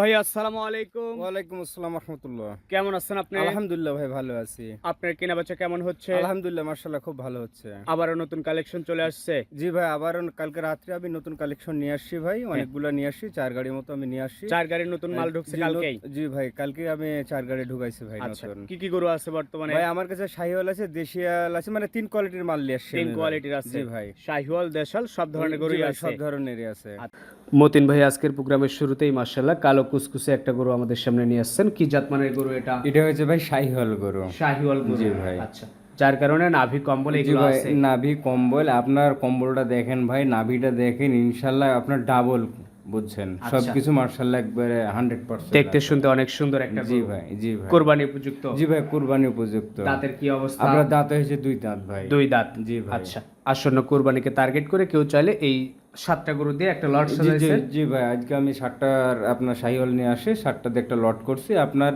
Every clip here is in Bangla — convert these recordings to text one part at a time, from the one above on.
ভাই আসসালামু আলাইকুম। ওয়ালাইকুম আসসালাম রহমতুল্লাহ। কেমন আছেন আপনি? আলহামদুলিল্লাহ ভাই ভালো আছি। আপনার কেনা বেচা কেমন হচ্ছে? আলহামদুলিল্লাহ মার্শাল্লাহ খুব ভালো হচ্ছে। আবারও নতুন কালেকশন চলে আসছে? জি ভাই আবার কালকে রাত্রে আমি নতুন কালেকশন নিয়ে আসছি ভাই অনেকগুলো নিয়ে আসছি চার গাড়ির মতো আমি নিয়ে আসছি। চার গাড়ির নতুন মাল ঢুকছে জি, কালকেই? জি ভাই কালকে আমি চার গাড়ি ঢুকাইছি ভাই আচ্ছা নতুন। কি কি গরু আছে বর্তমানে? ভাই আমার কাছে শাহিওয়াল আছে দেশিয়াল আছে মানে তিন কোয়ালিটির মাল নিয়ে আসছি তিন কোয়ালিটির আছে। জি ভাই। শাহিওয়াল দেশাল সব ধরনের গরু সব ধরনেরই আছে। মতিন ভাই আজকের প্রোগ্রামের শুরুতেই মার্শাল্লাহ কালো কুসকুসে একটা গরু আমাদের সামনে নিয়ে আসছেন। কি জাতমানের গরু এটা? এটা হচ্ছে ভাই শাহিওয়াল গরু। শাহিওয়াল গরু। ভাই। আচ্ছা যার কারণে নাভি কম্বল এগুলো আছে। নাভি কম্বল আপনার কম্বলটা দেখেন ভাই নাভিটা দেখেন ইনশাল্লাহ আপনার ডাবল বুঝছেন? আচ্ছা। সবকিছু মার্শাল্লাহ একবারে হান্ড্রেড পার্সেন্ট দেখতে শুনতে অনেক সুন্দর একটা জি ভাই জি ভাই। কোরবানি উপযুক্ত? জি ভাই কুরবানি উপযুক্ত। দাঁতের কি অবস্থা? আপনার দাঁত হয়েছে দুই দাঁত ভাই। দুই দাঁত। জি ভাই। আচ্ছা আসন্ন কোরবানিকে টার্গেট করে কেউ চাইলে এই সাতটা গরু দিয়ে একটা লট জি সাজাইছে জি ভাই আজকে আমি ষাটটার আপনার শাহিওয়াল নিয়ে আসি ষাটটা দিয়ে একটা লট করছি। আপনার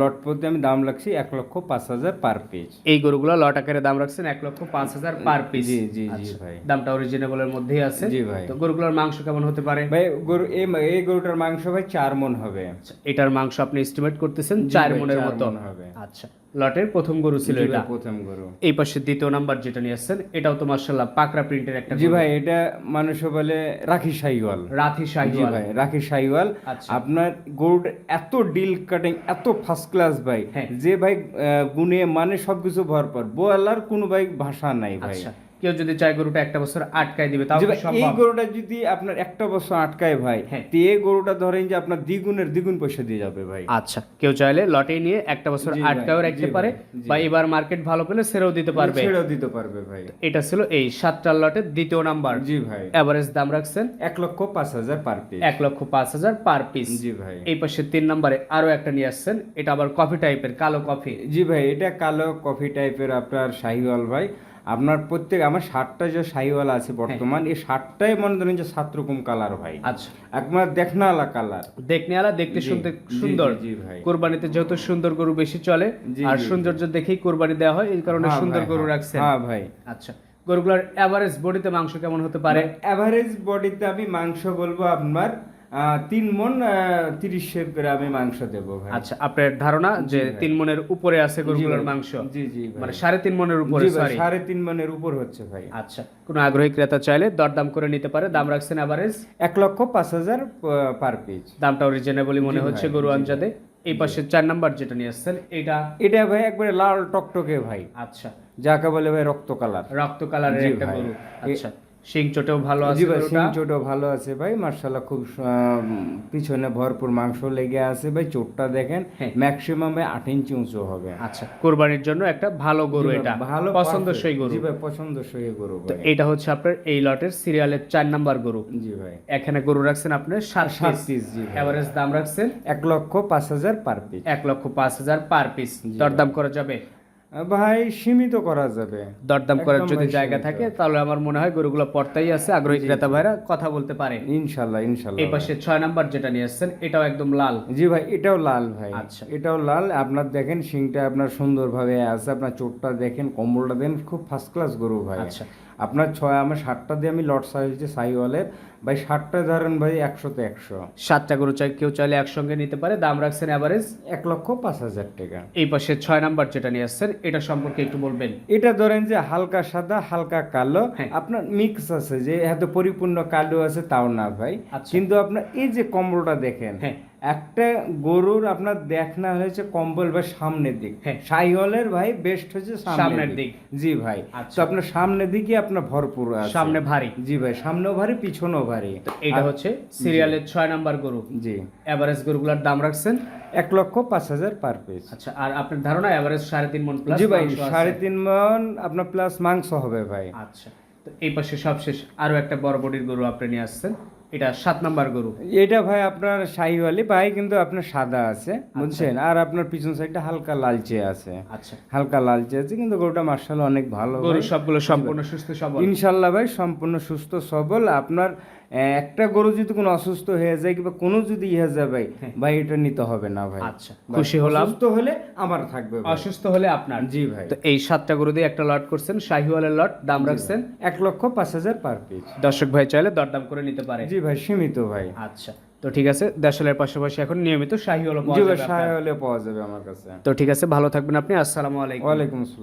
লট প্রতি আমি দাম রাখছি এক লক্ষ পাঁচ হাজার পার পিস এই গরুগুলো লট আকারে দাম রাখছেন এক লক্ষ পাঁচ হাজার পার পিস জি জি জি ভাই। দামটা অরিজিনেবলের মধ্যেই আছে। জি ভাই। তো গরুগুলোর মাংস কেমন হতে পারে? ভাই গরু এই এই গরুটার মাংস ভাই চার মন হবে। আচ্ছা, এটার মাংস আপনি এস্টিমেট করতেছেন চার মনের চার মতো। হবে। আচ্ছা লটের প্রথম গরু ছিল এটা। প্রথম গরু। এই পাশে দ্বিতীয় নাম্বার যেটা নিয়ে আসছেন এটাও তো মার্শাল্লাহ পাকড়া প্রিন্টের একটা জি ভাই এটা মানুষ বলে রাখি সাইওয়াল। রাখি সাইওয়াল ভাই রাখি শাহিওয়াল আচ্ছা। আপনার গরুটা এত ডিল কাটিং এত ফার্স্ট ক্লাস ভাই। হ্যাঁ। যে ভাই গুনে গুণে মানে সবকিছু ভরপুর। বোয়ালার কোনো ভাই ভাষা নাই ভাই। আচ্ছা। কেউ যদি চায় গরুটা একটা বছর আটকায় দিবে তাও এই গরুটা যদি আপনার একটা বছর আটকায় ভাই হ্যাঁ। তো এই গরুটা ধরেন যে আপনার দ্বিগুণের দ্বিগুণ পয়সা দিয়ে যাবে ভাই। আচ্ছা কেউ চাইলে লটে নিয়ে একটা বছর আটকাও রাখতে পারে বা এবার মার্কেট ভালো পেলে সেরেও দিতে পারবে। ছেড়েও দিতে পারবে ভাই। এটা ছিল এই সাতটা লটের দ্বিতীয় নাম্বার। জি ভাই। এভারেজ দাম রাখছেন? এক লক্ষ পাঁচ হাজার পার পিস এক লক্ষ পাঁচ হাজার পার পিস জি ভাই। এই পাশে তিন নম্বরে আরও একটা নিয়ে আসছেন এটা আবার কফি টাইপের কালো কফি জি ভাই এটা কালো কফি টাইপের আপনার শাহিওয়াল ভাই। আপনার প্রত্যেক আমার ষাটটা যে শাহিওয়াল আছে বর্তমান এই ষাটটাই মনে ধরেন যে সাত রকম কালার ভাই। আচ্ছা। একবার দেখনালা কালার দেখনে আলা দেখতে শুনতে সুন্দর কোরবানিতে যত সুন্দর গরু বেশি চলে আর সৌন্দর্য দেখেই কোরবানি দেওয়া হয় এই কারণে হ্যাঁ সুন্দর গরু রাখছে রাখছেন। হ্যাঁ ভাই। আচ্ছা গরুগুলোর এভারেজ বডিতে মাংস কেমন হতে পারে? অ্যাভারেজ বডিতে আমি মাংস বলব আপনার তিন মন আহ, তিরিশের করে আমি মাংস দেবো ভাই। আচ্ছা আপনার ধারণা যে। তিন মনের উপরে আছে গরুগুলোর মাংস? জি জি মানে সাড়ে তিন মনের উপরে সরি সাড়ে তিন মনের উপর হচ্ছে ভাই। আচ্ছা কোনো আগ্রহী ক্রেতা চাইলে দরদাম করে নিতে পারে দাম রাখছেন এভারেজ এক লক্ষ পাঁচ হাজার পার পিস দামটাও রিজনেবলই মনে হচ্ছে গরু আঞ্জাদে এই পাশে চার নাম্বার যেটা নিয়ে আসছেন এটা এটা ভাই একবারে লাল টকটকে ভাই। আচ্ছা। যাকে বলে ভাই রক্ত কালার। রক্ত কালারের একটা গরু। আচ্ছা। শিং চোটেও ভালো আছে ভাই সিং চোটও ভালো আছে ভাই মার্শাল্লাহ খুব পিছনে ভরপুর মাংস লেগে আছে ভাই চোটটা দেখেন হ্যাঁ। ম্যাক্সিমাম আট ইঞ্চি উঁচু হবে। আচ্ছা কোরবানির জন্য একটা ভালো গরু এটা। ভালো পছন্দসই গরু। জি ভাই পছন্দসই গরু তো এটা হচ্ছে আপনার এই লটের সিরিয়ালের চার নাম্বার গরু। জি ভাই। এখানে গরু রাখছেন আপনি সাত সাত পিস জি এভারেজ দাম রাখছেন? এক লক্ষ পাঁচ হাজার পার পিস এক লক্ষ পাঁচ হাজার পার পিস দরদাম করা যাবে? ভাই সীমিত করা যাবে। দরদাম করার যদি জায়গা থাকে তাহলে আমার মনে হয় গরুগুলো পড়তাই আছে আগ্রহী ক্রেতা ভাইরা কথা বলতে পারে। ইনশাল্লাহ ইনশাল্লাহ এই পাশে ছয় নাম্বার যেটা নিয়ে আসছেন এটাও একদম লাল। জি ভাই এটাও লাল ভাই। আচ্ছা। এটাও লাল। আপনার দেখেন শিংটা আপনার সুন্দরভাবে আছে আপনার চোটটা দেখেন কম্বলটা দেন খুব ফার্স্ট ক্লাস গরু ভাই। আচ্ছা। আপনার ছয় আমার ষাটটা দিয়ে আমি লট সাইজে সাইওয়ালের ভাই ষাটটা ধরেন ভাই একশোতে একশো। সাতটা গরু চাই কেউ চাইলে একসঙ্গে নিতে পারে। দাম রাখছেন অ্যাভারেজ এক লক্ষ পাঁচ হাজার টাকা। এই পাশে ছয় নাম্বার যেটা নিয়ে আসছেন এটা সম্পর্কে একটু বলবেন। এটা ধরেন যে হালকা সাদা হালকা কালো। হ্যাঁ। আপনার মিক্স আছে যে এত পরিপূর্ণ কালো আছে তাও না ভাই। আচ্ছা। কিন্তু আপনার এই যে কম্বলটা দেখেন হ্যাঁ। একটা গরুর আপনার দেখনা হয়েছে কম্বল বা সামনের দিক। হ্যাঁ। সাইহলের ভাই বেস্ট হচ্ছে সামনের দিক। জি ভাই। আচ্ছা। তো আপনার সামনের দিকে আপনার ভরপুর আছে। সামনে ভারী। জি ভাই সামনেও ভারী পিছনেও ভারী। এটা হচ্ছে সিরিয়ালের ছয় নাম্বার গরু। জি। এভারেজ গরুগুলোর দাম রাখছেন? এক লক্ষ পাঁচ হাজার পার পিস আচ্ছা আর আপনার ধারণা এভারেজ সাড়ে তিন মন প্লাস জি ভাই সাড়ে তিন মন আপনার প্লাস মাংস হবে ভাই। আচ্ছা তো এই পাশে সবশেষ আরও একটা বড় বডির গরু আপনি নিয়ে আসছেন। এটা সাত নাম্বার গরু। এটা ভাই আপনার শাহিওয়ালি ভাই কিন্তু আপনার সাদা আছে বুঝছেন? আর আপনার পিছন সাইডটা হালকা লালচে আছে। আচ্ছা। হালকা লালচে আছে কিন্তু গরুটা মার্শাল অনেক ভালো গরু সবগুলো সম্পূর্ণ সুস্থ সবল। ইনশাল্লাহ ভাই সম্পূর্ণ সুস্থ সবল। আপনার একটা গরু যদি কোনো অসুস্থ হয়ে যায় কিংবা কোনো যদি ইয়ে যায় ভাই ভাই এটা নিতে হবে না ভাই। আচ্ছা খুশি হলাম। অসুস্থ হলে আমার থাকবে অসুস্থ হলে আপনার। জি ভাই। তো এই সাতটা গরু দিয়ে একটা লট করছেন শাহিওয়ালের লট দাম রাখছেন? এক লক্ষ পাঁচ হাজার পার পিস দর্শক ভাই চাইলে দরদাম করে নিতে পারে। জি ভাই সীমিত ভাই। আচ্ছা তো ঠিক আছে দেশালের পাশাপাশি এখন নিয়মিত শাহিওয়ালও পাওয়া যাবে পাওয়া যাবে আমার কাছে। তো ঠিক আছে ভালো থাকবেন আপনি আসসালামু আলাইকুম। ওয়ালাইকুম আসসালাম।